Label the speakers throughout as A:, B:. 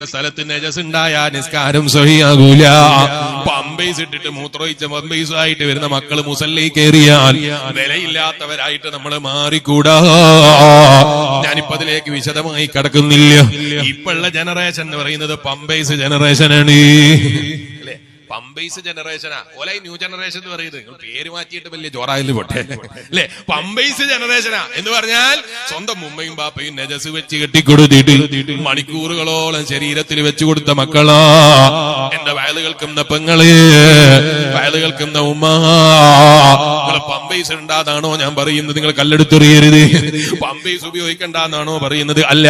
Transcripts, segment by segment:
A: സ്ഥലത്ത് നജസ് ഉണ്ടായ നിസ്കാരം സഹിയാകൂല പമ്പൈസ് ഇട്ടിട്ട് മൂത്രമൊഴിച്ച പമ്പൈസ് ആയിട്ട് വരുന്ന മക്കൾ മുസല്ലി കയറിയാൽ വിലയില്ലാത്തവരായിട്ട് നമ്മൾ മാറിക്കൂടാ. ഞാനിപ്പോ അതിലേക്ക് വിശദമായി കടക്കുന്നില്ല. ഇപ്പോഴുള്ള ജനറേഷൻ എന്ന് പറയുന്നത് പമ്പൈസ് ജനറേഷനാണ് പമ്പൈസ് ജനറേഷനാ. ഓല ന്യൂ ജനറേഷൻ എന്ന് പറയുന്നത്. നിങ്ങൾ പേര് മാറ്റിയിട്ട് വലിയ ജോറായാലും പോട്ടെ? അല്ലെ? പമ്പൈസ് ജനറേഷനാ. എന്ന് പറഞ്ഞാൽ സ്വന്തം മുംബൈയും ബാപ്പയും നജസ് വെച്ച് കെട്ടിക്കൊടുത്തിട്ട് മണിക്കൂറുകളോളം ശരീരത്തിൽ വെച്ചു കൊടുത്ത മക്കളാ. എന്റെ വയലുകൾക്കുന്ന പെങ്ങളെ പെങ്ങൾ വയൽ ഉമ്മ. പമ്പൈസ് ഉണ്ടാതാണോ ഞാൻ പറയുന്നത്? നിങ്ങൾ കല്ലെടുത്തെറിയരുത്. പമ്പേസ് ഉപയോഗിക്കണ്ടെന്നാണോ പറയുന്നത്? അല്ല.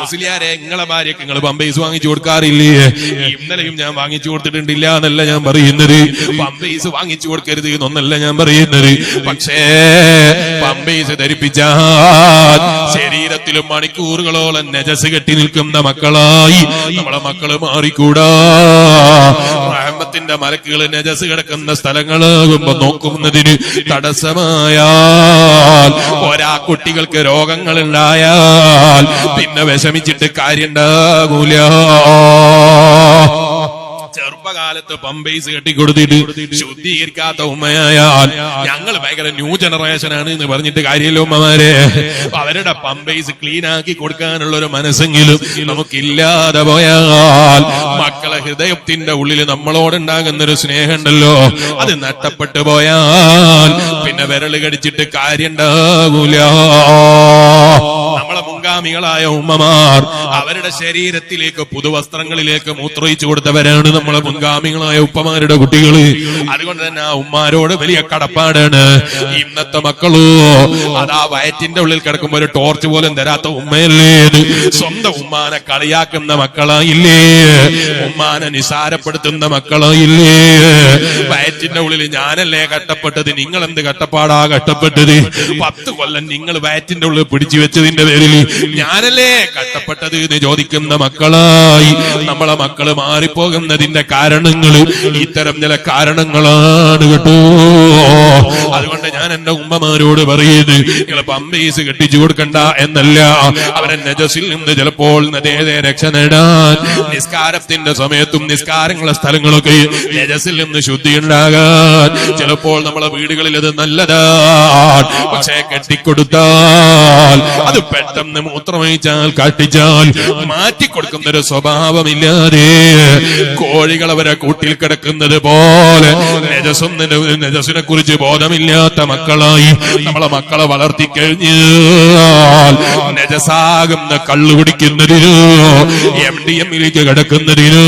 A: മുസ്ലിയാരെ നിങ്ങളെ ഭാര്യക്ക് നിങ്ങൾ പമ്പേസ് വാങ്ങിച്ചു കൊടുക്കാറില്ലേ? ഇന്നലെയും ഞാൻ വാങ്ങിച്ചു കൊടുത്തിട്ടുണ്ടില്ല എന്നല്ല ഞാൻ പറയുന്നത്. പമ്പേസ് വാങ്ങിച്ചു കൊടുക്കരുത് എന്നൊന്നല്ല ഞാൻ പറയുന്നത്. പക്ഷേ പമ്പേസ് ധരിപ്പിച്ചാൽ ശരീരത്തിലും മണിക്കൂറുകളോളം നജസ് കെട്ടി നിൽക്കുന്ന മക്കളായി നമ്മളെ മക്കൾ മാറിക്കൂടാ. റഹ്മത്തിന്റെ മലക്കുകൾ നജസ് കിടക്കുന്ന സ്ഥലങ്ങളാകുമ്പോ നോക്കുന്നതിന് തടസ്സമായാൽ ഒരാ കുട്ടികൾക്ക് രോഗങ്ങൾ ഉണ്ടായാൽ പിന്നെ വിഷമിച്ചിട്ട് കാര്യം ഉണ്ടാകൂല ചെറുപ്പകാലത്ത് പമ്പേസ് കെട്ടിക്കൊടുത്തിട്ട് ശുദ്ധീകരിക്കാത്ത ഉമ്മയായാൽ ഞങ്ങൾ ഭയങ്കര ന്യൂ ജനറേഷൻ ആണ് എന്ന് പറഞ്ഞിട്ട് കാര്യമില്ല ഉമ്മമാരെ. അവരുടെ പമ്പേസ് ക്ലീൻ ആക്കി കൊടുക്കാനുള്ള ഒരു മനസ്സെങ്കിലും നമുക്കില്ലാതെ പോയാൽ മക്കളെ ഹൃദയത്തിന്റെ ഉള്ളിൽ നമ്മളോട് ഉണ്ടാകുന്ന ഒരു സ്നേഹമുണ്ടല്ലോ. അത് നഷ്ടപ്പെട്ടു പോയാൽ പിന്നെ വിരൽ കടിച്ചിട്ട് കാര്യം ഉണ്ടാകൂല ഉമ്മമാർ അവരുടെ ശരീരത്തിലേക്ക് പുതുവസ്ത്രങ്ങളിലേക്ക് മൂത്രയിച്ചു കൊടുത്തവരാണ് നമ്മളെ മുൻഗാമികളായ ഉപ്പമാരുടെ കുട്ടികൾ അതുകൊണ്ട് തന്നെ ആ ഉമ്മാരോട് വലിയ കടപ്പാടാണ്. ഇന്നത്തെ മക്കളോ അതാ വയറ്റിന്റെ ഉള്ളിൽ കിടക്കുമ്പോ ഒരു ടോർച്ച് പോലും തരാത്ത ഉമ്മയല്ലേ? സ്വന്തം ഉമ്മാനെ കളിയാക്കുന്ന മക്കളായില്ലേ? ഉമ്മാനെ നിസാരപ്പെടുത്തുന്ന മക്കളായില്ലേ? വയറ്റിന്റെ ഉള്ളിൽ ഞാനല്ലേ കട്ടപ്പെട്ടത് നിങ്ങൾ എന്ത് കട്ടപ്പാടാ കട്ടപ്പെട്ടത് പത്ത് കൊല്ലം നിങ്ങൾ വയറ്റിന്റെ ഉള്ളിൽ പിടിച്ചു വെച്ചതിന്റെ പേരിൽ ഞാനല്ലേ കഷ്ടപ്പെട്ടത് എന്ന് ചോദിക്കുന്ന മക്കളായി. നമ്മളെ മക്കൾ മാറിപ്പോകുന്നതിന്റെ കാരണങ്ങൾ ഇത്തരം ചില കാരണങ്ങളാണ് കേട്ടോ. അതുകൊണ്ട് ഞാൻ എന്റെ ഉമ്മമാരോട് പറയുന്നത് നിങ്ങൾ പമ്പീസ് കെട്ടിച്ചു കൊടുക്കണ്ട എന്നല്ല. അവരെ നജസിൽ നിന്ന് ചിലപ്പോൾ നദേതേ രക്ഷ നേടാൻ നിസ്കാരത്തിന്റെ സമയത്തും നിസ്കാരങ്ങളെ സ്ഥലങ്ങളൊക്കെ നജസിൽ നിന്ന് ശുദ്ധി ഉണ്ടാകാൻ. ചിലപ്പോൾ നമ്മളെ വീടുകളിൽ അത് നല്ലതാണ് പക്ഷേ കെട്ടിക്കൊടുത്താൽ അത് പെട്ടെന്ന് മൂത്രമയിച്ചാൽ കാട്ടിച്ചാൽ മാറ്റിക്കൊടുക്കുന്ന ഒരു സ്വഭാവമില്ലാതെ കോഴികൾ അവരെ കൂട്ടിൽ കിടക്കുന്നത് പോലെ നജസൊന്നിന് നജസിനെ കുറിച്ച് ബോധമില്ലാത്ത മക്കളായി നമ്മളെ മക്കളെ വളർത്തി കഴിഞ്ഞാൽ കള്ള് കുടിക്കുന്നതിനോ എം ഡി എമ്മിലേക്ക് കിടക്കുന്നതിനോ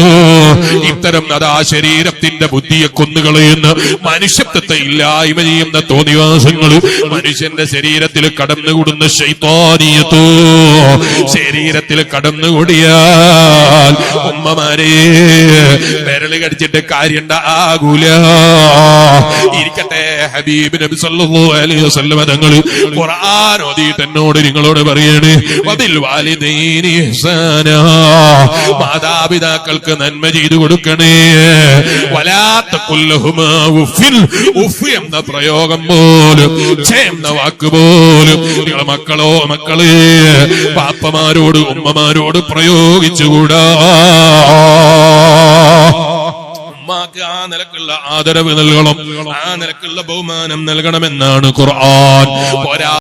A: ഇത്തരം അതാ ശരീരത്തിന്റെ ബുദ്ധിയെ കൊന്നുകളയുന്ന മനുഷ്യത്വത്തെ ഇല്ലായ്മ ചെയ്യുന്ന തോന്നിവാസങ്ങൾ മനുഷ്യന്റെ ശരീരത്തിൽ കടന്നുകൂടുന്ന ശൈത്താനീയത്തോ ശരീരത്തിൽ കടന്നുകൂടിയാൽ ഉമ്മമാരെ വിരൽ കടിച്ചിട്ട് കാര്യണ്ട ആകൂല. ഇരിക്കട്ടെ ഹബീബ് നബി സല്ലല്ലാഹു അലൈഹി വസല്ലം തങ്ങൾ ഖുർആൻ ഓതിയിട്ട് എന്നോട് നിങ്ങളോട് പറയാണ് മാതാപിതാക്കൾക്ക് നന്മ ചെയ്തു കൊടുക്കണേ. വലാത്ത എന്ന പ്രയോഗം പോലും എന്ന വാക്ക് പോലും നിങ്ങളെ മക്കളോ മക്കളെ പാപ്പമാരോട് ഉമ്മമാരോട് പ്രയോഗിച്ചുകൂടാ. ഉമ്മാക്ക് ആ നിലക്കുള്ള ആദരവ് നൽകണം ആ നിലക്കുള്ള ബഹുമാനം നൽകണമെന്നാണ് ഖുർആൻ. പോരാ